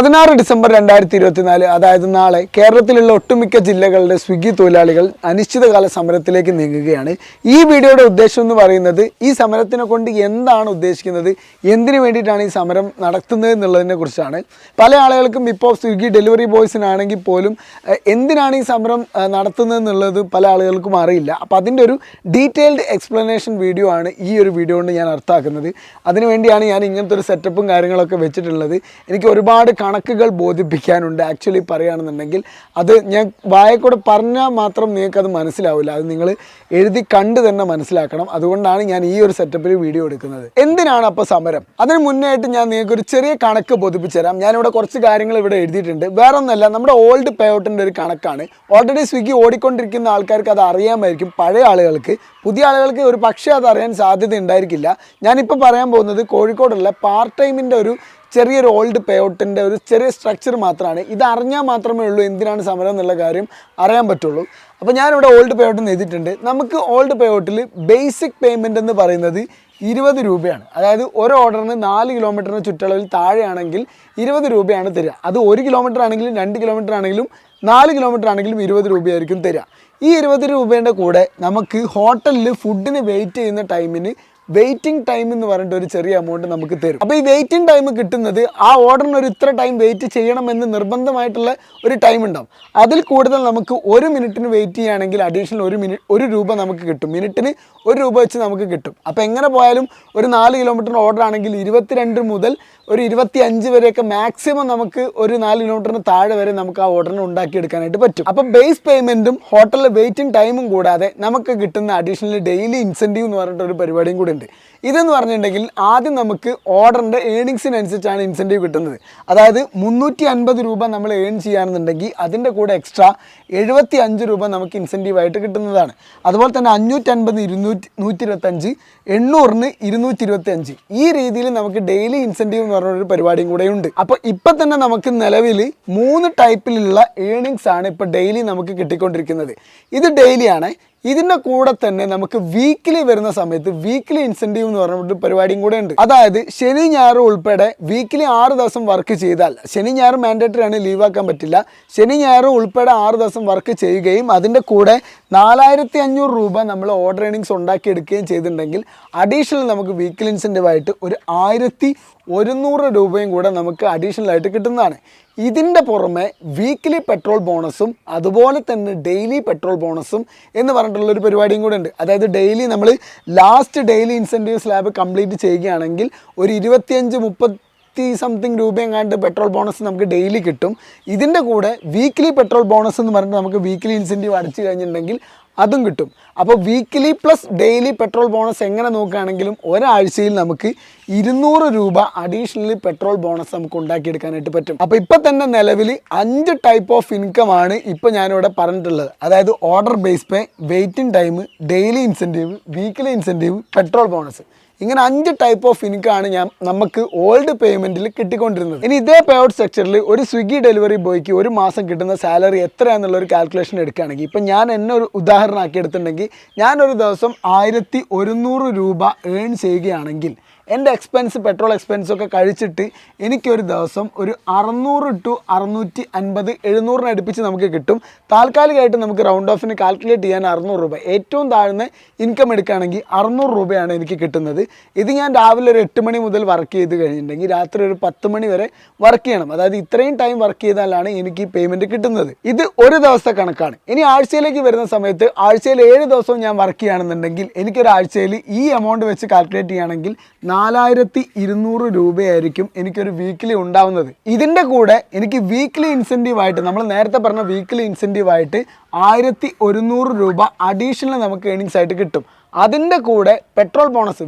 പതിനാറ് ഡിസംബർ രണ്ടായിരത്തി ഇരുപത്തിനാല് അതായത് നാളെ കേരളത്തിലുള്ള ഒട്ടുമിക്ക ജില്ലകളുടെ സ്വിഗ്ഗി തൊഴിലാളികൾ അനിശ്ചിതകാല സമരത്തിലേക്ക് നീങ്ങുകയാണ്. ഈ വീഡിയോയുടെ ഉദ്ദേശം എന്ന് പറയുന്നത് ഈ സമരത്തിനെ കൊണ്ട് എന്താണ് ഉദ്ദേശിക്കുന്നത്? എന്തിനു വേണ്ടിയിട്ടാണ് ഈ സമരം നടത്തുന്നത് എന്നുള്ളതിനെ കുറിച്ചാണ്. പല ആളുകൾക്കും ഇപ്പോൾ സ്വിഗ്ഗി ഡെലിവറി ബോയ്സിനാണെങ്കിൽ പോലും എന്തിനാണ് ഈ സമരം നടത്തുന്നത് എന്നുള്ളത് പല ആളുകൾക്കും അറിയില്ല. അപ്പോൾ അതിന്റെ ഒരു ഡീറ്റെയിൽഡ് എക്സ്പ്ലനേഷൻ വീഡിയോ ആണ് ഈ ഒരു വീഡിയോ കൊണ്ട് ഞാൻ അർത്ഥാക്കുന്നത് അതിനുവേണ്ടിയാണ് ഞാൻ ഇങ്ങനത്തെ ഒരു സെറ്റപ്പും കാര്യങ്ങളൊക്കെ വെച്ചിട്ടുള്ളത്. എനിക്ക് ഒരുപാട് കണക്കുകൾ ബോധിപ്പിക്കാനുണ്ട്. ആക്ച്വലി പറയുകയാണെന്നുണ്ടെങ്കിൽ അത് ഞാൻ വായക്കൂടെ പറഞ്ഞാൽ മാത്രം നിങ്ങൾക്കത് മനസ്സിലാവില്ല. അത് നിങ്ങൾ എഴുതി കണ്ട് തന്നെ മനസ്സിലാക്കണം. അതുകൊണ്ടാണ് ഞാൻ ഈ ഒരു സെറ്റപ്പിൽ വീഡിയോ എടുക്കുന്നത്. എന്തിനാണ് അപ്പോൾ സമരം? അതിന് മുന്നേയിട്ട് ഞാൻ നിങ്ങൾക്ക് ഒരു ചെറിയ കണക്ക് ബോധിപ്പിച്ചു തരാം. ഞാനിവിടെ കുറച്ച് കാര്യങ്ങൾ ഇവിടെ എഴുതിയിട്ടുണ്ട്. വേറെ ഒന്നല്ല നമ്മുടെ ഓൾഡ് പേ ഔട്ടിന്റെ ഒരു കണക്കാണ്. ഓൾറെഡി സ്വിഗ്ഗി ഓടിക്കൊണ്ടിരിക്കുന്ന ആൾക്കാർക്ക് അത് അറിയാമായിരിക്കും. പഴയ ആളുകൾക്ക്. പുതിയ ആളുകൾക്ക് ഒരു പക്ഷേ അത് അറിയാൻ സാധ്യത ഉണ്ടായിരിക്കില്ല. ഞാനിപ്പോൾ പറയാൻ പോകുന്നത് കോഴിക്കോടുള്ള പാർട്ട് ടൈമിന്റെ ഒരു ചെറിയൊരു ഓൾഡ് പേ ഔട്ടിന്റെ ഒരു ചെറിയ സ്ട്രക്ചർ മാത്രമാണ്. ഇത് അറിഞ്ഞാൽ മാത്രമേ ഉള്ളൂ എന്തിനാണ് സമരം എന്നുള്ള കാര്യം അറിയാൻ പറ്റുള്ളൂ. അപ്പോൾ ഞാനിവിടെ ഓൾഡ് പേ ഔട്ട് എഴുതിയിട്ടുണ്ട്. നമുക്ക് ഓൾഡ് പേ ഔട്ടിൽ ബേസിക് പേയ്മെന്റ് എന്ന് പറയുന്നത് ഇരുപത് രൂപയാണ്. അതായത് ഒരു ഓർഡറിന് നാല് കിലോമീറ്ററിന് ചുറ്റളവിൽ താഴെയാണെങ്കിൽ ഇരുപത് രൂപയാണ് തരിക. അത് ഒരു കിലോമീറ്റർ ആണെങ്കിലും രണ്ട് കിലോമീറ്റർ ആണെങ്കിലും നാല് കിലോമീറ്റർ ആണെങ്കിലും ഇരുപത് രൂപയായിരിക്കും തരിക. ഈ ഇരുപത് രൂപേന്റെ കൂടെ നമുക്ക് ഹോട്ടലിൽ ഫുഡിന് വെയിറ്റ് ചെയ്യുന്ന ടൈമിന് വെയിറ്റിംഗ് ടൈം എന്ന് പറഞ്ഞിട്ട് ഒരു ചെറിയ എമൗണ്ട് നമുക്ക് തരും. അപ്പോൾ ഈ വെയിറ്റിംഗ് ടൈം കിട്ടുന്നത് ആ ഓർഡറിന് ഒരു ഇത്ര ടൈം വെയിറ്റ് ചെയ്യണമെന്ന് നിർബന്ധമായിട്ടുള്ള ഒരു ടൈം ഉണ്ടാവും. അതിൽ കൂടുതൽ നമുക്ക് ഒരു മിനിറ്റിന് വെയിറ്റ് ചെയ്യുകയാണെങ്കിൽ അഡീഷണൽ ഒരു മിനിറ്റ് ഒരു രൂപ നമുക്ക് കിട്ടും. മിനിറ്റിന് ഒരു രൂപ വെച്ച് നമുക്ക് കിട്ടും. അപ്പോൾ എങ്ങനെ പോയാലും ഒരു നാല് കിലോമീറ്ററിന് ഓർഡർ ആണെങ്കിൽ ഇരുപത്തിരണ്ട് മുതൽ ഒരു ഇരുപത്തി അഞ്ച് വരെയൊക്കെ മാക്സിമം നമുക്ക് ഒരു നാല് കിലോമീറ്ററിന് താഴെ വരെ നമുക്ക് ആ ഓർഡറിന് ഉണ്ടാക്കിയെടുക്കാനായിട്ട് പറ്റും. അപ്പം ബേസ് പേയ്മെന്റും ഹോട്ടലിലെ വെയിറ്റിംഗ് ടൈമും കൂടാതെ നമുക്ക് കിട്ടുന്ന അഡീഷണൽ ഡെയിലി ഇൻസെന്റീവ് എന്ന് പറഞ്ഞിട്ട് ഒരു പരിപാടിയും കൂടെ ഉണ്ട്. ഇതെന്ന് പറഞ്ഞിട്ടുണ്ടെങ്കിൽ ആദ്യം നമുക്ക് ഓർഡറിന്റെ ഏണിങ്സിനനുസരിച്ചാണ് ഇൻസെന്റീവ് കിട്ടുന്നത്. അതായത് മുന്നൂറ്റി അൻപത് രൂപ നമ്മൾ ഏൺ ചെയ്യുകയാണെന്നുണ്ടെങ്കിൽ അതിന്റെ കൂടെ എക്സ്ട്രാ എഴുപത്തി അഞ്ച് രൂപ നമുക്ക് ഇൻസെന്റീവായിട്ട് കിട്ടുന്നതാണ്. അതുപോലെ തന്നെ അഞ്ഞൂറ്റൻപത് ഇരുന്നൂറ്റി നൂറ്റി ഇരുപത്തഞ്ച് എണ്ണൂറിന് ഇരുന്നൂറ്റി ഇരുപത്തി അഞ്ച് ഈ രീതിയിൽ നമുക്ക് ഡെയിലി ഇൻസെന്റീവ് എന്ന് പറഞ്ഞൊരു പരിപാടിയും കൂടെ ഉണ്ട്. അപ്പോൾ ഇപ്പം തന്നെ നമുക്ക് നിലവിൽ മൂന്ന് ടൈപ്പിലുള്ള ഏണിങ്സ് ആണ് ഇപ്പോൾ ഡെയിലി നമുക്ക് കിട്ടിക്കൊണ്ടിരിക്കുന്നത്. ഇത് ഡെയിലിയാണ് ഇതിന്റെ കൂടെ തന്നെ നമുക്ക് വീക്കിലി വരുന്ന സമയത്ത് വീക്കിലി ഇൻസെന്റീവ് എന്ന് പറഞ്ഞിട്ട് പരിപാടിയും കൂടെ ഉണ്ട്. അതായത് ശനി ഞായർ ഉൾപ്പെടെ വീക്കിലി ആറ് ദിവസം വർക്ക് ചെയ്താൽ ശനി ഞായർ മാൻഡേറ്ററി ആണ് ലീവ് ആക്കാൻ പറ്റില്ല. ശനി ഞായർ ഉൾപ്പെടെ ആറ് ദിവസം വർക്ക് ചെയ്യുകയും അതിന്റെ കൂടെ നാലായിരത്തി അഞ്ഞൂറ് രൂപ നമ്മൾ ഓർഡർ ഏണിങ്സ് ഉണ്ടാക്കിയെടുക്കുകയും ചെയ്തിട്ടുണ്ടെങ്കിൽ അഡീഷണൽ നമുക്ക് വീക്കിലി ഇൻസെന്റീവായിട്ട് ഒരു ആയിരത്തി ഒരുന്നൂറ് രൂപയും കൂടെ നമുക്ക് അഡീഷണൽ ആയിട്ട് കിട്ടുന്നതാണ്. ഇതിന്റെ പുറമെ വീക്കിലി പെട്രോൾ ബോണസും അതുപോലെ തന്നെ ഡെയിലി പെട്രോൾ ബോണസും എന്ന് പറഞ്ഞിട്ടുള്ള ഒരു പരിപാടിയും കൂടെ ഉണ്ട്. അതായത് ഡെയിലി നമ്മൾ last daily incentive slab complete ചെയ്യുകയാണെങ്കിൽ ഒരു ഇരുപത്തിയഞ്ച് മുപ്പത്തി സംതിങ് രൂപയെങ്ങാണ്ട് പെട്രോൾ ബോണസ് നമുക്ക് ഡെയിലി കിട്ടും. ഇതിന്റെ കൂടെ വീക്കിലി പെട്രോൾ ബോണസ് എന്ന് പറഞ്ഞിട്ട് നമുക്ക് വീക്കിലി ഇൻസെന്റീവ് അടച്ചു കഴിഞ്ഞിട്ടുണ്ടെങ്കിൽ അതും കിട്ടും. അപ്പോൾ weekly plus daily petrol bonus എങ്ങനെ നോക്കുകയാണെങ്കിലും ഒരാഴ്ചയിൽ നമുക്ക് ഇരുന്നൂറ് രൂപ അഡീഷണലി പെട്രോൾ ബോണസ് നമുക്ക് ഉണ്ടാക്കിയെടുക്കാനായിട്ട് പറ്റും. അപ്പോൾ ഇപ്പം തന്നെ നിലവിൽ അഞ്ച് ടൈപ്പ് ഓഫ് ഇൻകം ആണ് ഇപ്പോൾ ഞാനിവിടെ പറഞ്ഞിട്ടുള്ളത്. അതായത് order base pay waiting time daily incentive weekly incentive petrol bonus ഇങ്ങനെ അഞ്ച് ടൈപ്പ് ഓഫ് ഇൻകാണ് ഞാൻ നമുക്ക് ഓൾഡ് പേയ്മെന്റിൽ കിട്ടിക്കൊണ്ടിരുന്നത്. ഇനി ഇതേ പേ ഔട്ട് സ്ട്രക്ചറിൽ ഒരു സ്വിഗ്ഗി ഡെലിവറി ബോയ്ക്ക് ഒരു മാസം കിട്ടുന്ന സാലറി എത്രയാണെന്നുള്ള ഒരു കാൽക്കുലേഷൻ എടുക്കുകയാണെങ്കിൽ ഇപ്പം ഞാൻ എന്നെ ഒരു ഉദാഹരണമാക്കി എടുത്തിട്ടുണ്ടെങ്കിൽ ഞാനൊരു ദിവസം ആയിരത്തി ഒരുന്നൂറ് രൂപ ഏൺ ചെയ്യുകയാണെങ്കിൽ എന്റെ എക്സ്പെൻസ് പെട്രോൾ എക്സ്പെൻസൊക്കെ കഴിച്ചിട്ട് എനിക്കൊരു ദിവസം ഒരു അറുന്നൂറ് ടു അറുന്നൂറ്റി അൻപത് എഴുന്നൂറിന് അടുപ്പിച്ച് നമുക്ക് കിട്ടും. താൽക്കാലികമായിട്ട് നമുക്ക് റൗണ്ട് ഓഫിന് കാൽക്കുലേറ്റ് ചെയ്യാൻ അറുന്നൂറ് രൂപ. ഏറ്റവും താഴ്ന്ന ഇൻകം എടുക്കുകയാണെങ്കിൽ അറുന്നൂറ് രൂപയാണ് എനിക്ക് കിട്ടുന്നത്. ഇത് ഞാൻ രാവിലെ ഒരു എട്ട് മണി മുതൽ വർക്ക് ചെയ്ത് കഴിഞ്ഞിട്ടുണ്ടെങ്കിൽ രാത്രി ഒരു പത്ത് മണി വരെ വർക്ക് ചെയ്യണം. അതായത് ഇത്രയും ടൈം വർക്ക് ചെയ്താലാണ് എനിക്ക് ഈ പേയ്മെന്റ് കിട്ടുന്നത്. ഇത് ഒരു ദിവസത്തെ കണക്കാണ്. ഇനി ആഴ്ചയിലേക്ക് വരുന്ന സമയത്ത് ആഴ്ചയിൽ ഏഴ് ദിവസവും ഞാൻ വർക്ക് ചെയ്യുകയാണെന്നുണ്ടെങ്കിൽ എനിക്കൊരാഴ്ചയിൽ ഈ എമൗണ്ട് വെച്ച് കാൽക്കുലേറ്റ് ചെയ്യുകയാണെങ്കിൽ നാലായിരത്തി ഇരുന്നൂറ് രൂപയായിരിക്കും എനിക്കൊരു വീക്കിലി ഉണ്ടാവുന്നത്. ഇതിന്റെ കൂടെ എനിക്ക് വീക്കിലി ഇൻസെന്റീവായിട്ട് നമ്മൾ നേരത്തെ പറഞ്ഞ വീക്കിലി ഇൻസെന്റീവായിട്ട് ആയിരത്തി ഒരുന്നൂറ് രൂപ അഡീഷണൽ നമുക്ക് ഏണിങ്സ് ആയിട്ട് കിട്ടും. അതിന്റെ കൂടെ പെട്രോൾ ബോണസ്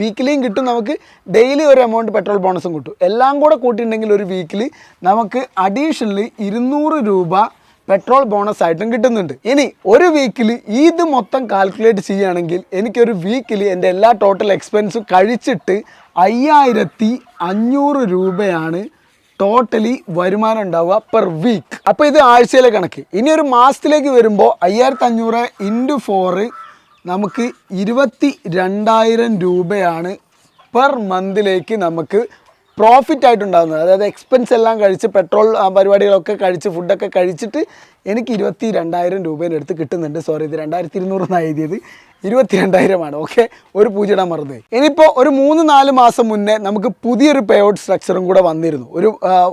വീക്കിലിയും കിട്ടും നമുക്ക്. ഡെയിലി ഒരു എമൗണ്ട് പെട്രോൾ ബോണസും കിട്ടും. എല്ലാം കൂടെ കൂട്ടിയിട്ടുണ്ടെങ്കിൽ ഒരു വീക്കിലി നമുക്ക് അഡീഷണലി ഇരുന്നൂറ് രൂപ പെട്രോൾ ബോണസ് ആയിട്ടും കിട്ടുന്നുണ്ട്. ഇനി ഒരു വീക്കിൽ ഇത് മൊത്തം കാൽക്കുലേറ്റ് ചെയ്യുകയാണെങ്കിൽ എനിക്കൊരു വീക്കിൽ എന്റെ എല്ലാ ടോട്ടൽ എക്സ്പെൻസും കഴിച്ചിട്ട് അയ്യായിരത്തി അഞ്ഞൂറ് രൂപയാണ് ടോട്ടലി വരുമാനം ഉണ്ടാവുക പെർ വീക്ക് അപ്പോൾ ഇത് ആഴ്ചയിലെ കണക്ക്. ഇനി ഒരു മാസത്തിലേക്ക് വരുമ്പോൾ അയ്യായിരത്തി അഞ്ഞൂറ് ഇന്റു ഫോറ് നമുക്ക് ഇരുപത്തി രണ്ടായിരം രൂപയാണ് പെർ മന്തിലേക്ക് നമുക്ക് പ്രോഫിറ്റ് ആയിട്ടുണ്ടാകുന്നത് അതായത് എക്സ്പെൻസ് എല്ലാം കഴിച്ച് പെട്രോൾ പരിപാടികളൊക്കെ കഴിച്ച് ഫുഡൊക്കെ കഴിച്ചിട്ട് എനിക്ക് ഇരുപത്തി രണ്ടായിരം രൂപേന്റെ അടുത്ത് കിട്ടുന്നുണ്ട്. സോറി ഇത് രണ്ടായിരത്തി ഇരുന്നൂറെന്നാണ് എഴുതിയത്. ഇരുപത്തി രണ്ടായിരമാണ് ഓക്കെ? ഒരു പൂജയിടാൻ മറന്നു. ഇനിയിപ്പോൾ ഒരു മൂന്ന് നാല് മാസം മുന്നേ നമുക്ക് പുതിയൊരു പേ ഔട്ട് സ്ട്രക്ചറും കൂടെ വന്നിരുന്നു. ഒരു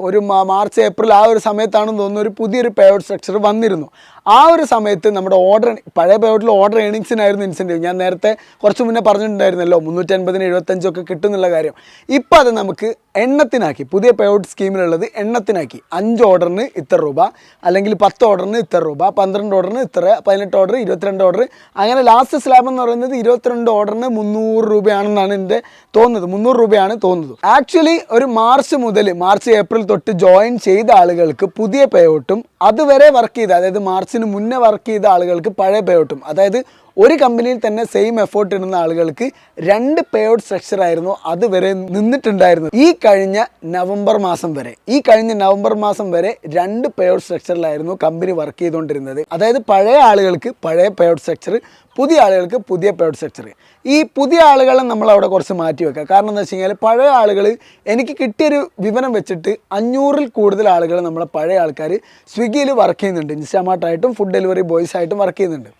ഒരു മാർച്ച് ഏപ്രിൽ ആ ഒരു സമയത്താണെന്ന് തോന്നുന്നു ഒരു പുതിയൊരു പേ ഔട്ട് സ്ട്രക്ചർ വന്നിരുന്നു. ആ ഒരു സമയത്ത് നമ്മുടെ ഓർഡർ പഴയ പേ ഔട്ടിൽ ഓർഡർ ഏണിങ്സിനായിരുന്നു ഇൻസെന്റീവ് ഞാൻ നേരത്തെ കുറച്ച് മുന്നേ പറഞ്ഞിട്ടുണ്ടായിരുന്നല്ലോ മുന്നൂറ്റൻപതിന് എഴുപത്തഞ്ചൊക്കെ കിട്ടുന്നുള്ള കാര്യം. ഇപ്പം അത് നമുക്ക് എണ്ണത്തിനാക്കി പുതിയ പേ ഔട്ട് സ്കീമിലുള്ളത് എണ്ണത്തിനാക്കി. അഞ്ച് ഓർഡറിന് ഇത്ര രൂപ അല്ലെങ്കിൽ പത്ത് ഓർഡറിന് ഇത്ര രൂപ പന്ത്രണ്ട് ഓർഡറിന് ഇത്ര പതിനെട്ട് ഓർഡർ ഇരുപത്തിരണ്ട് ഓർഡർ അങ്ങനെ ലാസ്റ്റ് സ്ലാബ് എന്ന് പറയുന്നത് ഇരുപത്തിരണ്ട് ഓർഡറിന് മുന്നൂറ് രൂപയാണെന്നാണ് എന്റെ തോന്നുന്നത്. മുന്നൂറ് രൂപയാണ് തോന്നുന്നത്. ആക്ച്വലി ഒരു മാർച്ച് മുതൽ മാർച്ച് ഏപ്രിൽ തൊട്ട് ജോയിൻ ചെയ്ത ആളുകൾക്ക് പുതിയ പേ ഔട്ടും അതുവരെ വർക്ക് ചെയ്ത അതായത് മാർച്ചിന് മുന്നേ വർക്ക് ചെയ്ത ആളുകൾക്ക് പഴയ പേ ഔട്ടും അതായത് ഒരു കമ്പനിയിൽ തന്നെ സെയിം എഫേർട്ട് ഇടുന്ന ആളുകൾക്ക് രണ്ട് പേ ഔട്ട് സ്ട്രക്ചർ ആയിരുന്നു അതുവരെ നിന്നിട്ടുണ്ടായിരുന്നത്. ഈ കഴിഞ്ഞ നവംബർ മാസം വരെ ഈ കഴിഞ്ഞ നവംബർ മാസം വരെ രണ്ട് പേ ഔട്ട് സ്ട്രക്ചറിലായിരുന്നു കമ്പനി വർക്ക് ചെയ്തുകൊണ്ടിരുന്നത്. അതായത് പഴയ ആളുകൾക്ക് പഴയ പേ ഔട്ട് സ്ട്രക്ചർ പുതിയ ആളുകൾക്ക് പുതിയ പേ ഔട്ട് സ്ട്രക്ചർ ഈ പുതിയ ആളുകളെ നമ്മൾ അവിടെ കുറച്ച് മാറ്റി വെക്കുക കാരണം എന്താ വെച്ച് കഴിഞ്ഞാൽ പഴയ ആളുകൾ എനിക്ക് കിട്ടിയൊരു വിവരം വെച്ചിട്ട് അഞ്ഞൂറിൽ കൂടുതൽ ആളുകൾ നമ്മളെ പഴയ ആൾക്കാർ സ്വിഗ്ഗിയിൽ വർക്ക് ചെയ്യുന്നുണ്ട്. ഇൻസ്റ്റാമാർട്ടായിട്ടും ഫുഡ് ഡെലിവറി ബോയ്സ് ആയിട്ടും വർക്ക് ചെയ്യുന്നുണ്ട്.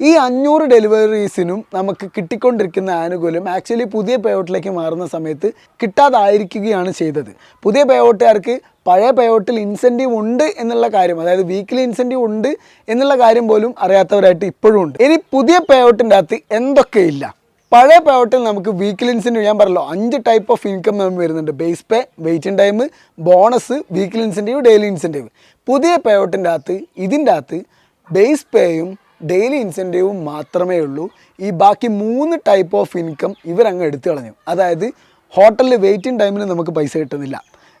ഈ അഞ്ഞൂറ് ഡെലിവറീസിനും നമുക്ക് കിട്ടിക്കൊണ്ടിരിക്കുന്ന ആനുകൂല്യം ആക്ച്വലി പുതിയ പേ ഔട്ടിലേക്ക് മാറുന്ന സമയത്ത് കിട്ടാതായിരിക്കുകയാണ് ചെയ്തത്. പുതിയ പേ ഔട്ടുകാർക്ക് പഴയ പേ ഔട്ടിൽ ഇൻസെന്റീവ് ഉണ്ട് എന്നുള്ള കാര്യം അതായത് വീക്കിലി ഇൻസെന്റീവ് ഉണ്ട് എന്നുള്ള കാര്യം പോലും അറിയാത്തവരായിട്ട് ഇപ്പോഴും ഉണ്ട്. ഇനി പുതിയ പേ ഔട്ടിന്റെ അകത്ത് എന്തൊക്കെയില്ല പഴയ പേ ഔട്ടിൽ നമുക്ക് വീക്കിലി ഇൻസെന്റീവ് ഞാൻ പറഞ്ഞല്ലോ അഞ്ച് ടൈപ്പ് ഓഫ് ഇൻകം നമുക്ക് വരുന്നുണ്ട്. Base pay waiting time bonus weekly incentive daily incentive പുതിയ പേ ഔട്ടിന്റെ അകത്ത് ഇതിന്റെ അകത്ത് ബേസ് പേയും ഡെയിലി ഇൻസെന്റീവും മാത്രമേ ഉള്ളൂ. ഈ ബാക്കി മൂന്ന് ടൈപ്പ് ഓഫ് ഇൻകം ഇവരങ്ങ് എടുത്തു കളഞ്ഞു. അതായത് ഹോട്ടലിൽ വെയിറ്റിംഗ് ടൈമിൽ നമുക്ക് പൈസ കിട്ടുന്നില്ല.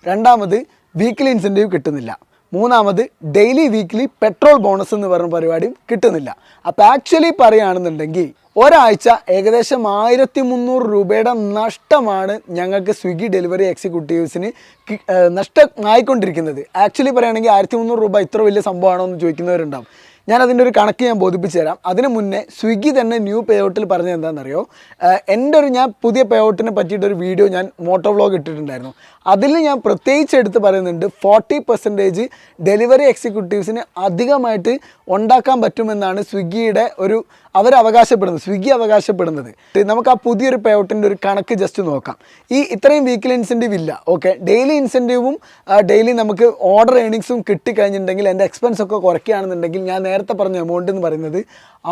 രണ്ടാമത് വീക്കിലി ഇൻസെന്റീവ് കിട്ടുന്നില്ല. മൂന്നാമത് ഡെയിലി വീക്കിലി പെട്രോൾ ബോണസ് എന്ന് പറഞ്ഞ പരിപാടിയും കിട്ടുന്നില്ല. അപ്പോൾ ആക്ച്വലി പറയുകയാണെന്നുണ്ടെങ്കിൽ ഒരാഴ്ച ഏകദേശം ആയിരത്തി മുന്നൂറ് രൂപയുടെ നഷ്ടമാണ് ഞങ്ങൾക്ക് സ്വിഗ്ഗി ഡെലിവറി എക്സിക്യൂട്ടീവ്സിന് നഷ്ടമായിക്കൊണ്ടിരിക്കുന്നത് ആക്ച്വലി പറയുകയാണെങ്കിൽ ആയിരത്തി മുന്നൂറ് രൂപ ഇത്ര വലിയ സംഭവമാണോ എന്ന് ചോദിക്കുന്നവരുണ്ടാവും. ഞാൻ അതിന്റെ ഒരു കണക്ക് ഞാൻ ബോധിപ്പിച്ചു തരാം. അതിന് മുന്നേ സ്വിഗ്ഗി തന്നെ ന്യൂ പേ ഔട്ടിൽ പറഞ്ഞത് എന്താണെന്നറിയോ? എന്റെ ഒരു ഞാൻ പുതിയ പേ ഔട്ടിനെ പറ്റിയിട്ടൊരു വീഡിയോ ഞാൻ മോട്ടോ വ്ളോഗ് ഇട്ടിട്ടുണ്ടായിരുന്നു. അതിൽ ഞാൻ പ്രത്യേകിച്ച് എടുത്ത് പറയുന്നുണ്ട് ഫോർട്ടി പെർസെന്റേജ് ഡെലിവറി എക്സിക്യൂട്ടീവ്സിന് അധികമായിട്ട് ഉണ്ടാക്കാൻ പറ്റുമെന്നാണ് സ്വിഗ്ഗിയുടെ ഒരു അവർ അവകാശപ്പെടുന്നത് സ്വിഗ്ഗി അവകാശപ്പെടുന്നത്. നമുക്ക് ആ പുതിയൊരു പേ ഔട്ടിന്റെ ഒരു കണക്ക് ജസ്റ്റ് നോക്കാം. ഈ ഇത്രയും വീക്കിലി ഇൻസെന്റീവ് ഇല്ല ഓക്കെ ഡെയിലി ഇൻസെന്റീവും ഡെയിലി നമുക്ക് ഓർഡർ ഏണിങ്സും കിട്ടിക്കഴിഞ്ഞിട്ടുണ്ടെങ്കിൽ എന്റെ എക്സ്പെൻസ് ഒക്കെ കുറയ്ക്കുകയാണെന്നുണ്ടെങ്കിൽ ഞാൻ നേരത്തെ പറഞ്ഞ എമൗണ്ട് എന്ന് പറയുന്നത്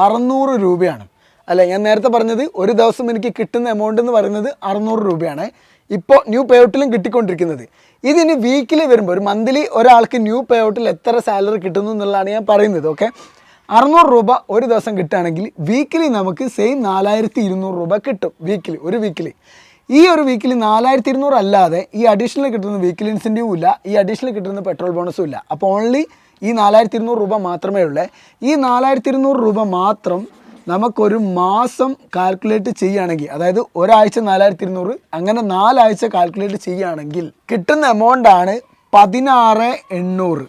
അറുന്നൂറ് രൂപയാണ്. അല്ല ഞാൻ നേരത്തെ പറഞ്ഞത് ഒരു ദിവസം എനിക്ക് കിട്ടുന്ന എമൗണ്ട് എന്ന് പറയുന്നത് അറുന്നൂറ് രൂപയാണ്. ഇപ്പോൾ ന്യൂ പേ ഔട്ടിലും കിട്ടിക്കൊണ്ടിരിക്കുന്നത്. ഇതിന് വീക്കിലി വരുമ്പോൾ ഒരു മന്ത്ലി ഒരാൾക്ക് ന്യൂ പേ ഔട്ടിൽ എത്ര സാലറി കിട്ടുന്നു എന്നുള്ളതാണ് ഞാൻ പറയുന്നത് ഓക്കെ അറുന്നൂറ് രൂപ ഒരു ദിവസം കിട്ടുകയാണെങ്കിൽ വീക്കിലി നമുക്ക് സെയിം നാലായിരത്തി ഇരുന്നൂറ് രൂപ കിട്ടും വീക്കിലി ഒരു വീക്കിലി ഈ ഒരു വീക്കിലി നാലായിരത്തി ഇരുന്നൂറ് അല്ലാതെ ഈ അഡീഷണൽ കിട്ടുന്ന വീക്കിലി ഇൻസെന്റീവും ഇല്ല ഈ അഡീഷണൽ കിട്ടുന്ന പെട്രോൾ ബോണസും ഇല്ല. അപ്പോൾ ഓൺലി ഈ നാലായിരത്തി ഇരുന്നൂറ് രൂപ മാത്രമേ ഉള്ളൂ. ഈ നാലായിരത്തി ഇരുന്നൂറ് രൂപ മാത്രം നമുക്കൊരു മാസം കാൽക്കുലേറ്റ് ചെയ്യുകയാണെങ്കിൽ അതായത് ഒരാഴ്ച നാലായിരത്തി ഇരുന്നൂറ് അങ്ങനെ നാലാഴ്ച കാൽക്കുലേറ്റ് ചെയ്യുകയാണെങ്കിൽ കിട്ടുന്ന എമൗണ്ടാണ് പതിനാറ് എണ്ണൂറ്.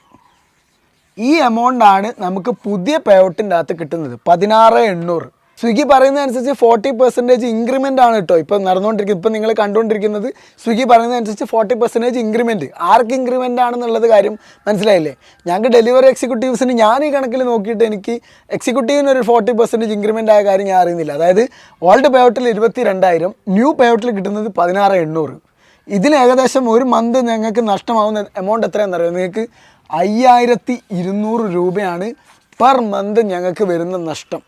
ഈ എമൗണ്ടാണ് നമുക്ക് പുതിയ പേ ഔട്ടിന്റെ അകത്ത് കിട്ടുന്നത് പതിനാറ് എണ്ണൂറ്. സ്വിഗ്ഗി പറയുന്നതനുസരിച്ച് ഫോർട്ടി പെർസെന്റേജ് ഇൻക്രിമെന്റ് ആണ് കേട്ടോ ഇപ്പം നടന്നുകൊണ്ടിരിക്കുന്നത് ഇപ്പം നിങ്ങൾ കണ്ടുകൊണ്ടിരിക്കുന്നത് സ്വിഗ്ഗി പറയുന്നതനുസരിച്ച് ഫോർട്ടി പെർസെന്റേജ് ഇൻക്രിമെന്റ് ആർക്ക് ഇൻക്രിമെന്റ് ആണെന്നുള്ളത് കാര്യം മനസ്സിലായില്ലേ? ഞങ്ങൾക്ക് ഡെലിവറി എക്സിക്യൂട്ടീവ്സിന് ഞാൻ ഈ കണക്കിൽ നോക്കിയിട്ട് എനിക്ക് എക്സിക്യൂട്ടീവിന് ഒരു ഫോർട്ടി പെർസെന്റേജ് ഇൻക്രിമെന്റ് ആയ കാര്യം ഞാൻ അറിയുന്നില്ല. അതായത് ഓൾഡ് പേവട്ടിൽ ഇരുപത്തി രണ്ടായിരം ന്യൂ പേവട്ടിൽ കിട്ടുന്നത് പതിനാറ് എണ്ണൂറ്. ഇതിന് ഏകദേശം ഒരു മന്ത് ഞങ്ങൾക്ക് നഷ്ടമാവുന്ന എമൗണ്ട് എത്രയാണെന്നറിയോ നിങ്ങൾക്ക് അയ്യായിരത്തി ഇരുന്നൂറ് രൂപയാണ് പെർ മന്ത് ഞങ്ങൾക്ക് വരുന്ന നഷ്ടം.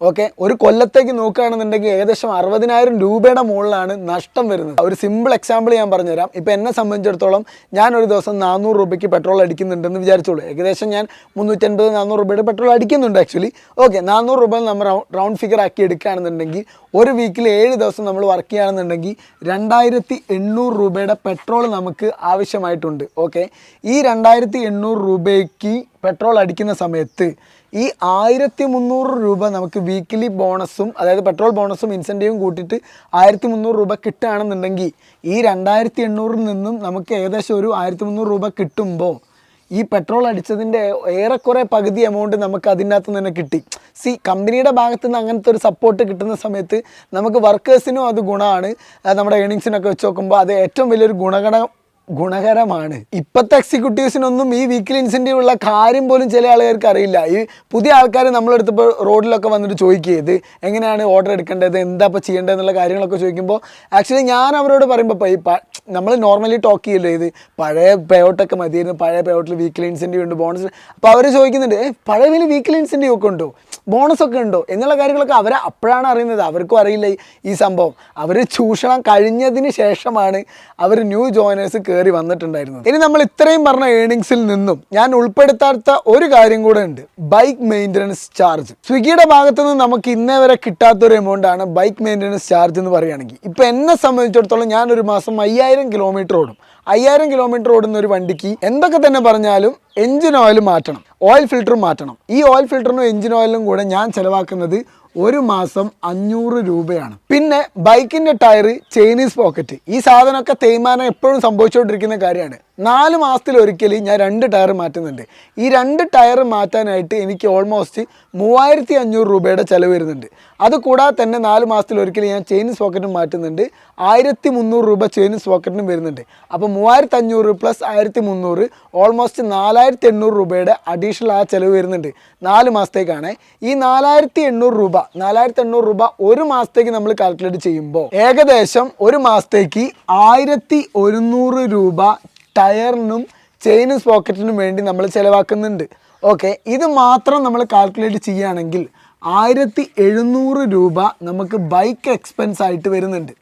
ഓക്കെ ഒരു കൊല്ലത്തേക്ക് നോക്കുകയാണെന്നുണ്ടെങ്കിൽ ഏകദേശം അറുപതിനായിരം രൂപയുടെ മുകളിലാണ് നഷ്ടം വരുന്നത്. ഒരു സിമ്പിൾ എക്സാമ്പിൾ ഞാൻ പറഞ്ഞുതരാം. ഇപ്പോൾ എന്നെ സംബന്ധിച്ചിടത്തോളം ഞാൻ ഒരു ദിവസം നാനൂറ് രൂപയ്ക്ക് പെട്രോൾ അടിക്കുന്നുണ്ടെന്ന് വിചാരിച്ചോളൂ. ഏകദേശം ഞാൻ മുന്നൂറ്റൻപത് നാനൂറ് രൂപയുടെ പെട്രോൾ അടിക്കുന്നുണ്ട് ആക്ച്വലി ഓക്കെ നാനൂറ് രൂപ നമ്മൾ റൗണ്ട് ഫിഗർ ആക്കി എടുക്കുകയാണെന്നുണ്ടെങ്കിൽ ഒരു വീക്കിൽ ഏഴ് ദിവസം നമ്മൾ വർക്ക് ചെയ്യുകയാണെന്നുണ്ടെങ്കിൽ രണ്ടായിരത്തി എണ്ണൂറ് രൂപയുടെ പെട്രോൾ നമുക്ക് ആവശ്യമായിട്ടുണ്ട്. ഓക്കെ ഈ രണ്ടായിരത്തി എണ്ണൂറ് രൂപയ്ക്ക് പെട്രോൾ അടിക്കുന്ന സമയത്ത് ഈ ആയിരത്തി മുന്നൂറ് രൂപ നമുക്ക് വീക്കിലി ബോണസും അതായത് പെട്രോൾ ബോണസും ഇൻസെന്റീവും കൂട്ടിയിട്ട് ആയിരത്തി മുന്നൂറ് രൂപ കിട്ടുകയാണെന്നുണ്ടെങ്കിൽ ഈ രണ്ടായിരത്തി എണ്ണൂറിൽ നിന്നും നമുക്ക് ഏകദേശം ഒരു ആയിരത്തി മുന്നൂറ് രൂപ കിട്ടുമ്പോൾ ഈ പെട്രോൾ അടിച്ചതിന്റെ ഏറെക്കുറെ പകുതി എമൗണ്ട് നമുക്ക് അതിന്റെ അകത്ത് തന്നെ കിട്ടി. സി കമ്പനിയുടെ ഭാഗത്തു നിന്ന് അങ്ങനത്തെ ഒരു സപ്പോർട്ട് കിട്ടുന്ന സമയത്ത് നമുക്ക് വർക്കേഴ്സിനും അത് ഗുണമാണ്. നമ്മുടെ ഏണിങ്സിനൊക്കെ വെച്ച് നോക്കുമ്പോൾ അത് ഏറ്റവും വലിയൊരു ഗുണഗണ ഗുണകരമാണ്. ഇപ്പോഴത്തെ എക്സിക്യൂട്ടീവ്സിനൊന്നും ഈ വീക്കിലി ഇൻസെന്റീവ് ഉള്ള കാര്യം പോലും ചില ആളുകൾക്ക് അറിയില്ല. ഈ പുതിയ ആൾക്കാർ നമ്മളെടുത്തപ്പോൾ റോഡിലൊക്കെ വന്നിട്ട് ചോദിക്കുക ഇത് എങ്ങനെയാണ് ഓർഡർ എടുക്കേണ്ടത് എന്താ ഇപ്പോൾ ചെയ്യേണ്ടതെന്നുള്ള കാര്യങ്ങളൊക്കെ ചോദിക്കുമ്പോൾ ആക്ച്വലി ഞാൻ അവരോട് പറയുമ്പോൾ ഇപ്പോൾ നമ്മൾ നോർമലി ടോക്ക് ചെയ്യല്ലേ ഇത്? പഴയ പേയോട്ടൊക്കെ മതിയായിരുന്നു. പഴയ പേഔട്ടിൽ വീക്കിലി ഇൻസെന്റീവ് ഉണ്ട് ബോണസ് അപ്പോൾ അവർ ചോദിക്കുന്നുണ്ട് പഴയ വീക്കിലി ഇൻസെന്റീവ് ഒക്കെ ഉണ്ടോ? ബോണസ് ഒക്കെ ഉണ്ടോ? എന്നുള്ള കാര്യങ്ങളൊക്കെ അവർ അപ്പോഴാണ് അറിയുന്നത്. അവർക്കും അറിയില്ല ഈ- സംഭവം. അവർ ചൂഷണം കഴിഞ്ഞതിന് ശേഷമാണ് അവർ ന്യൂ ജോയിനേഴ്സ് കയറി വന്നിട്ടുണ്ടായിരുന്നത്. ഇനി നമ്മൾ ഇത്രയും പറഞ്ഞ ഏണിങ്സിൽ നിന്നും ഞാൻ ഉൾപ്പെടുത്താത്ത ഒരു കാര്യം കൂടെ ഉണ്ട്. ബൈക്ക് മെയിന്റനൻസ് ചാർജ് സ്വിഗ്ഗിയുടെ ഭാഗത്തു നിന്ന് നമുക്ക് ഇന്നേ വരെ കിട്ടാത്തൊരു എമൗണ്ട് ആണ് ബൈക്ക് മെയിന്റനൻസ് ചാർജ് എന്ന് പറയുകയാണെങ്കിൽ. ഇപ്പം എന്നെ സംബന്ധിച്ചിടത്തോളം ഞാനൊരു മാസം അയ്യായിരം കിലോമീറ്റർ ഓടും. അയ്യായിരം കിലോമീറ്റർ ഓടുന്ന ഒരു വണ്ടിക്ക് എന്തൊക്കെ തന്നെ പറഞ്ഞാലും എഞ്ചിൻ ഓയിൽ മാറ്റണം ഓയിൽ ഫിൽറ്ററും മാറ്റണം. ഈ ഓയിൽ ഫിൽറ്ററിനും എഞ്ചിൻ ഓയിലും കൂടെ ഞാൻ ചിലവാക്കുന്നത് ഒരു മാസം അഞ്ഞൂറ് രൂപയാണ്. പിന്നെ ബൈക്കിന്റെ ടയർ ചൈനീസ് പോക്കറ്റ് ഈ സാധനമൊക്കെ തേയ്മാനം എപ്പോഴും സംഭവിച്ചുകൊണ്ടിരിക്കുന്ന കാര്യമാണ്. നാല് മാസത്തിൽ ഒരിക്കൽ ഞാൻ രണ്ട് ടയർ മാറ്റുന്നുണ്ട്. ഈ രണ്ട് ടയർ മാറ്റാനായിട്ട് എനിക്ക് ഓൾമോസ്റ്റ് മൂവായിരത്തി അഞ്ഞൂറ് രൂപയുടെ ചിലവ് വരുന്നുണ്ട്. അത് കൂടാതെ തന്നെ നാല് മാസത്തിൽ ഒരിക്കൽ ഞാൻ ചെയിൻ സോക്കറ്റും മാറ്റുന്നുണ്ട്. ആയിരത്തി മുന്നൂറ് രൂപ ചെയിൻ സോക്കറ്റിനും വരുന്നുണ്ട്. അപ്പോൾ മൂവായിരത്തി അഞ്ഞൂറ് പ്ലസ് ആയിരത്തി മുന്നൂറ് ഓൾമോസ്റ്റ് നാലായിരത്തി എണ്ണൂറ് രൂപയുടെ അഡീഷണൽ ആ ചിലവ് വരുന്നുണ്ട് നാല് മാസത്തേക്കാണ്. ഈ നാലായിരത്തി എണ്ണൂറ് രൂപ നാലായിരത്തി എണ്ണൂറ് രൂപ ഒരു മാസത്തേക്ക് നമ്മൾ കാൽക്കുലേറ്റ് ചെയ്യുമ്പോൾ ഏകദേശം ഒരു മാസത്തേക്ക് ആയിരത്തി ഒരുന്നൂറ് രൂപ ടയറിനും ചെയിനും സ്പോക്കറ്റിനും വേണ്ടി നമ്മൾ ചിലവാക്കുന്നുണ്ട്. ഓക്കെ ഇത് മാത്രം നമ്മൾ കാൽക്കുലേറ്റ് ചെയ്യുകയാണെങ്കിൽ ആയിരത്തി എഴുന്നൂറ് രൂപ നമുക്ക് ബൈക്ക് എക്സ്പെൻസ് ആയിട്ട് വരുന്നുണ്ട്.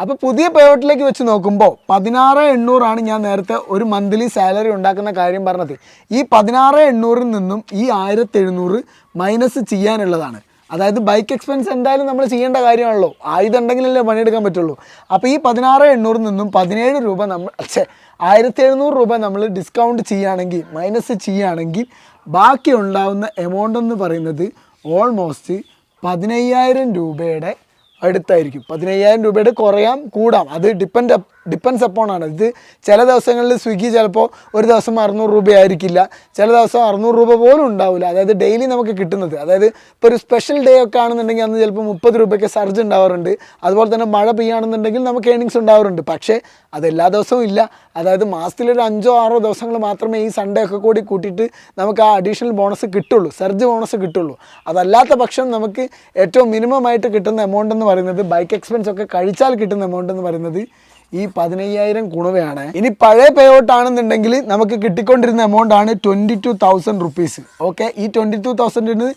അപ്പോൾ പുതിയ പേവട്ടിലേക്ക് വെച്ച് നോക്കുമ്പോൾ പതിനാറ് എണ്ണൂറാണ് ഞാൻ നേരത്തെ ഒരു മന്ത്ലി സാലറി ഉണ്ടാക്കുന്ന കാര്യം പറഞ്ഞത്. ഈ പതിനാറ് എണ്ണൂറിൽ നിന്നും ഈ ആയിരത്തി എഴുന്നൂറ് മൈനസ് ചെയ്യാനുള്ളതാണ്. അതായത് ബൈക്ക് എക്സ്പെൻസ് എന്തായാലും നമ്മൾ ചെയ്യേണ്ട കാര്യമാണല്ലോ. ആയുധം ഉണ്ടെങ്കിലല്ലേ പണിയെടുക്കാൻ പറ്റുള്ളൂ. അപ്പോൾ ഈ പതിനാറ് എണ്ണൂറിൽ നിന്നും പതിനേഴ് രൂപ നമ്മൾ ഛെ, ആയിരത്തി എഴുന്നൂറ് രൂപ നമ്മൾ ഡിസ്കൗണ്ട് ചെയ്യുകയാണെങ്കിൽ മൈനസ് ചെയ്യുകയാണെങ്കിൽ ബാക്കി ഉണ്ടാവുന്ന എമൗണ്ട് എന്ന് പറയുന്നത് ഓൾമോസ്റ്റ് പതിനയ്യായിരം രൂപയുടെ അടുത്തായിരിക്കും. പതിനയ്യായിരം രൂപയുടെ കുറയാം കൂടാം. അത് ഡിപ്പെൻഡ് ഡിപ്പെൻസ് അപ്പോൺ ആണ്. ഇത് ചില ദിവസങ്ങളിൽ സ്വിഗ്ഗി ചിലപ്പോൾ ഒരു ദിവസം അറുന്നൂറ് രൂപയായിരിക്കില്ല. ചില ദിവസം അറുന്നൂറ് രൂപ പോലും ഉണ്ടാവില്ല. അതായത് ഡെയിലി നമുക്ക് കിട്ടുന്നത്. അതായത് ഇപ്പോൾ ഒരു സ്പെഷ്യൽ ഡേ ഒക്കെ ആണെന്നുണ്ടെങ്കിൽ അന്ന് ചിലപ്പോൾ മുപ്പത് രൂപയ്ക്ക് സർജ് ഉണ്ടാവാറുണ്ട്. അതുപോലെ തന്നെ മഴ പെയ്യുകയാണെന്നുണ്ടെങ്കിൽ നമുക്ക് ഏണിങ്സ് ഉണ്ടാവാറുണ്ട്. പക്ഷേ അത് എല്ലാ ദിവസവും ഇല്ല. അതായത് മാസത്തിലൊരു അഞ്ചോ ആറോ ദിവസങ്ങൾ മാത്രമേ ഈ സൺഡേ ഒക്കെ കൂടി കൂട്ടിയിട്ട് നമുക്ക് ആ അഡീഷണൽ ബോണസ് കിട്ടുള്ളൂ. സർജ് ബോണസ് കിട്ടുള്ളൂ. അതല്ലാത്ത പക്ഷം നമുക്ക് ഏറ്റവും മിനിമം ആയിട്ട് കിട്ടുന്ന എമൗണ്ട് എന്ന് പറയുന്നത് ബൈക്ക് എക്സ്പെൻസ് ഒക്കെ കഴിച്ചാൽ കിട്ടുന്ന എമൗണ്ട് എന്ന് പറയുന്നത് ഈ പതിനയ്യായിരം കുണവയാണ് ഇനി പഴയ പേ ഔട്ട് ആണെന്നുണ്ടെങ്കിൽ നമുക്ക് കിട്ടിക്കൊണ്ടിരുന്ന എമൗണ്ട് ആണ് twenty two thousand rupees okay ഈ ട്വന്റി ടു തൗസൻഡിന്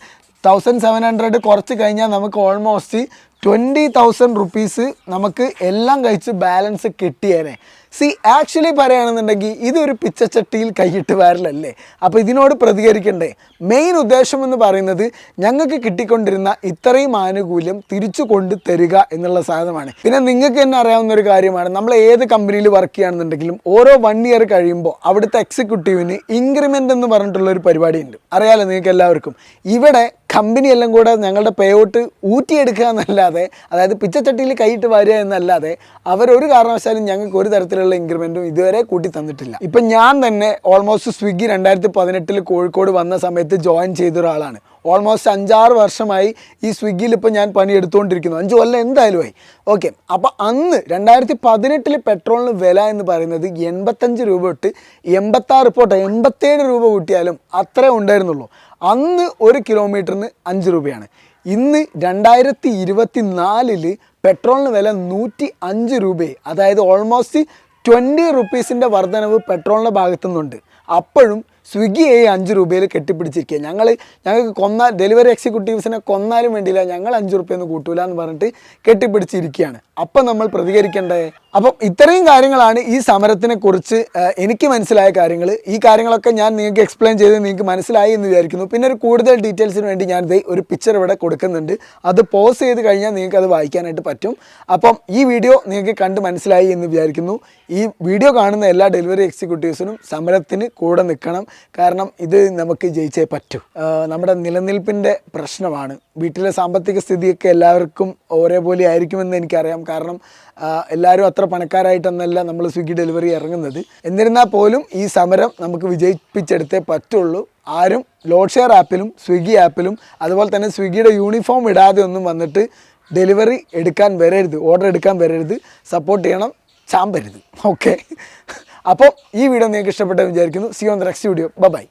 തൗസൻഡ് സെവൻ ഹൺഡ്രഡ് കുറച്ച് കഴിഞ്ഞാൽ നമുക്ക് ഓൾമോസ്റ്റ് ട്വന്റി തൗസൻഡ് റുപ്പീസ് നമുക്ക് എല്ലാം കഴിച്ച് ബാലൻസ് കിട്ടിയേനെ. സി ആക്ച്വലി പറയുകയാണെന്നുണ്ടെങ്കിൽ ഇതൊരു പിച്ചച്ചട്ടിയിൽ കൈയിട്ട് വരലല്ലേ? അപ്പോൾ ഇതിനോട് പ്രതികരിക്കണ്ടേ? മെയിൻ ഉദ്ദേശം എന്ന് പറയുന്നത് ഞങ്ങൾക്ക് കിട്ടിക്കൊണ്ടിരുന്ന ഇത്രയും ആനുകൂല്യം തിരിച്ചു കൊണ്ട് തരിക എന്നുള്ള സാധനമാണ്. പിന്നെ നിങ്ങൾക്ക് തന്നെ അറിയാവുന്ന ഒരു കാര്യമാണ്. നമ്മൾ ഏത് കമ്പനിയിൽ വർക്ക് ചെയ്യുകയാണെന്നുണ്ടെങ്കിലും ഓരോ വൺ ഇയർ കഴിയുമ്പോൾ അവിടുത്തെ എക്സിക്യൂട്ടീവിന് ഇൻക്രിമെന്റ് എന്ന് പറഞ്ഞിട്ടുള്ള ഒരു പരിപാടിയുണ്ട്. അറിയാലോ നിങ്ങൾക്ക് എല്ലാവർക്കും? ഇവിടെ കമ്പനി എല്ലാം കൂടെ ഞങ്ങളുടെ പേ ഔട്ട് ഊറ്റിയെടുക്കുക എന്നല്ലാതെ അതായത് പിച്ചച്ചട്ടിയിൽ കൈയിട്ട് വരിക എന്നല്ലാതെ അവരൊരു കാരണവശാലും ഞങ്ങൾക്ക് ഒരു തരത്തിലുള്ള ഇൻക്രിമെന്റും ഇതുവരെ കൂട്ടി തന്നിട്ടില്ല. ഇപ്പം ഞാൻ തന്നെ ഓൾമോസ്റ്റ് സ്വിഗ്ഗി രണ്ടായിരത്തി പതിനെട്ടിൽ കോഴിക്കോട് വന്ന സമയത്ത് ജോയിൻ ചെയ്ത ഒരാളാണ് ഓൾമോസ്റ്റ് അഞ്ചാറ് വർഷമായി ഈ സ്വിഗ്ഗിയിൽ ഇപ്പോൾ ഞാൻ പണിയെടുത്തുകൊണ്ടിരിക്കുന്നു അഞ്ച് കൊല്ലം എന്തായാലും ആയി. ഓക്കെ അപ്പോൾ അന്ന് രണ്ടായിരത്തി പതിനെട്ടിൽ പെട്രോളിന് വില എന്ന് പറയുന്നത് എൺപത്തഞ്ച് രൂപ തൊട്ട് എൺപത്താറ് പോട്ടെ എൺപത്തേഴ് രൂപ കൂട്ടിയാലും അത്രേ ഉണ്ടായിരുന്നുള്ളൂ. അന്ന് ഒരു കിലോമീറ്ററിന് അഞ്ച് രൂപയാണ്. ഇന്ന് രണ്ടായിരത്തി ഇരുപത്തി നാലിൽ പെട്രോളിന് വില നൂറ്റി അഞ്ച് രൂപയെ അതായത് ഓൾമോസ്റ്റ് ട്വന്റി റുപ്പീസിന്റെ വർധനവ് പെട്രോളിന്റെ ഭാഗത്തു നിന്നുണ്ട് അപ്പോഴും സ്വിഗ്ഗിയെ അഞ്ച് രൂപയിൽ കെട്ടിപ്പിടിച്ചിരിക്കുക ഞങ്ങൾ ഞങ്ങൾക്ക് കൊന്നാൽ ഡെലിവറി എക്സിക്യൂട്ടീവ്സിനെ കൊന്നാലും വേണ്ടിയില്ല. ഞങ്ങൾ അഞ്ച് റുപ്യൊന്നും കൂട്ടൂല എന്ന് പറഞ്ഞിട്ട് കെട്ടിപ്പിടിച്ചിരിക്കുകയാണ്. അപ്പം നമ്മൾ പ്രതികരിക്കേണ്ടേ? അപ്പം ഇത്രയും കാര്യങ്ങളാണ് ഈ സമരത്തിനെ കുറിച്ച് എനിക്ക് മനസ്സിലായ കാര്യങ്ങൾ ഈ കാര്യങ്ങളൊക്കെ ഞാൻ നിങ്ങൾക്ക് എക്സ്പ്ലെയിൻ ചെയ്ത് നിങ്ങൾക്ക് മനസ്സിലായി എന്ന് വിചാരിക്കുന്നു. പിന്നെ ഒരു കൂടുതൽ ഡീറ്റെയിൽസിന് വേണ്ടി ഞാൻ ഇതേ ഒരു പിക്ചർ ഇവിടെ കൊടുക്കുന്നുണ്ട്. അത് പോസ് ചെയ്ത് കഴിഞ്ഞാൽ നിങ്ങൾക്ക് അത് വായിക്കാനായിട്ട് പറ്റും. അപ്പം ഈ വീഡിയോ നിങ്ങൾക്ക് കണ്ട് മനസ്സിലായി എന്ന് വിചാരിക്കുന്നു. ഈ വീഡിയോ കാണുന്ന എല്ലാ ഡെലിവറി എക്സിക്യൂട്ടീവ്സിനും സമരത്തിന് കൂടെ നിൽക്കണം. കാരണം ഇത് നമുക്ക് ജയിച്ചേ പറ്റൂ. നമ്മുടെ നിലനിൽപ്പിന്റെ പ്രശ്നമാണ്. വീട്ടിലെ സാമ്പത്തിക സ്ഥിതിയൊക്കെ എല്ലാവർക്കും ഒരേപോലെ ആയിരിക്കുമെന്ന് എനിക്കറിയാം. കാരണം എല്ലാവരും അത്ര പണക്കാരായിട്ടൊന്നല്ല നമ്മൾ സ്വിഗ്ഗി ഡെലിവറി ഇറങ്ങുന്നത്. എന്നിരുന്നാൽ പോലും ഈ സമരം നമുക്ക് വിജയിപ്പിച്ചെടുത്തേ പറ്റുള്ളൂ. ആരും ലോഡ് ഷെയർ ആപ്പിലും സ്വിഗ്ഗി ആപ്പിലും അതുപോലെ തന്നെ സ്വിഗ്ഗിയുടെ യൂണിഫോം ഇടാതെ ഒന്നും വന്നിട്ട് ഡെലിവറി എടുക്കാൻ വരരുത് ഓർഡർ എടുക്കാൻ വരരുത്. സപ്പോർട്ട് ചെയ്യണം ചാമ്പരുത്. ഓക്കെ. അപ്പോൾ ഈ വീഡിയോ നിങ്ങൾക്ക് ഇഷ്ടപ്പെട്ടെന്ന് വിചാരിക്കുന്നു. See on the next video bye